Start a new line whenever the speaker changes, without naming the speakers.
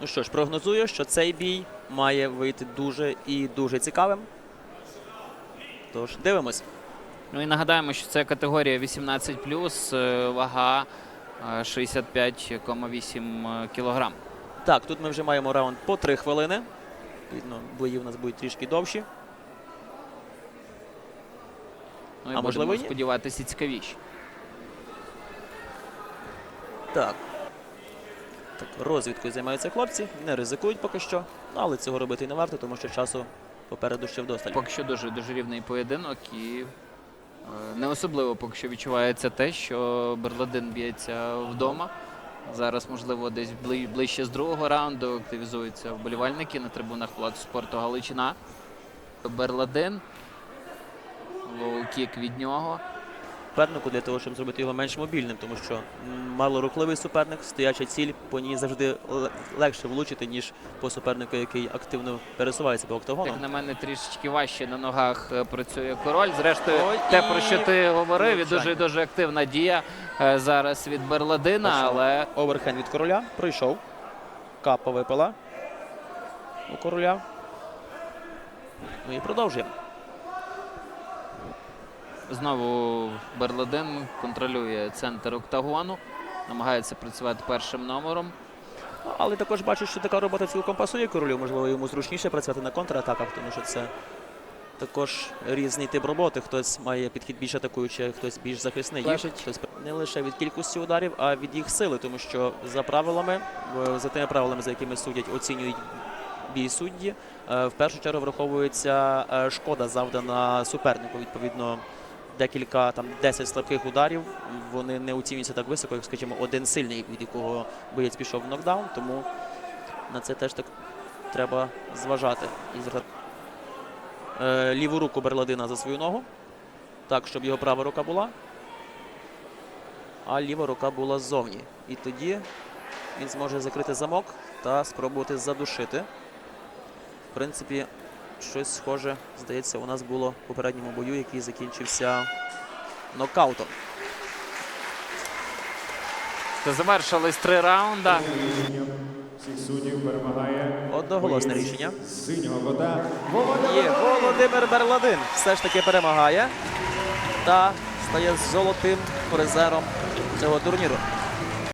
Ну що ж, прогнозую, що цей бій має вийти дуже і дуже цікавим. Тож, дивимось.
Ну і нагадаємо, що це категорія 18+, е, вага е, 65,8 кг.
Так, тут ми вже маємо раунд по 3 хвилини. Відповідно, бої у нас будуть трішки довші.
Ну і
А можливо,
сподіватися цікавіші.
Так. Так, розвідкою займаються хлопці, не ризикують поки що, але цього робити не варто, тому що часу попереду ще вдосталь.
Поки що дуже дуже рівний поєдинок і е, не особливо поки що відчувається те, що Берладин б'ється вдома. Зараз, можливо, десь ближче з другого раунду активізуються вболівальники на трибунах Палацу спорту Галичина. Берладин. Лоу-кік від нього.
Супернику для того, щоб зробити його менш мобільним, тому що малорухливий суперник, стояча ціль, по ній завжди легше влучити, ніж по супернику, який активно пересувається по октагону.
Як на мене, трішечки важче на ногах е, працює король. Зрештою,
Ой,
те,
і
про що ти говорив, і дуже дуже активна дія е, зараз від Берладина,
Пішов.
але
Оверхенд від короля пройшов. Капа випала у короля. Ну і продовжуємо.
Знову Берладин контролює центр октагону, намагається працювати першим номером.
Але також бачу, що така робота цілком пасує королю. Можливо, йому зручніше працювати на контратаках, тому що це також різний тип роботи. Хтось має підхід більш атакуючий, хтось більш захисний. Є Хтось не лише від кількості ударів, а від їх сили, тому що за правилами, за тими правилами, за якими судять, оцінюють бій судді, е, в першу чергу враховується е, шкода завдана супернику. Відповідно, декілька там 10 слабких ударів. Вони не оцінюються так високо, як, скажімо, один сильний, від якого боєць пішов в нокдаун. Тому на це теж так треба зважати. Е, ліву руку Берладина за свою ногу, так, щоб його права рука була, а ліва рука була ззовні. І тоді він зможе закрити замок та спробувати задушити. В принципі, щось схоже, здається, у нас було в попередньому бою, який закінчився нокаутом.
Завершились три
всіх суддів перемагає
Одноголосне рішення.
Синього Володимир
Є Володимир Берладин все ж таки перемагає та стає золотим призером цього турніру.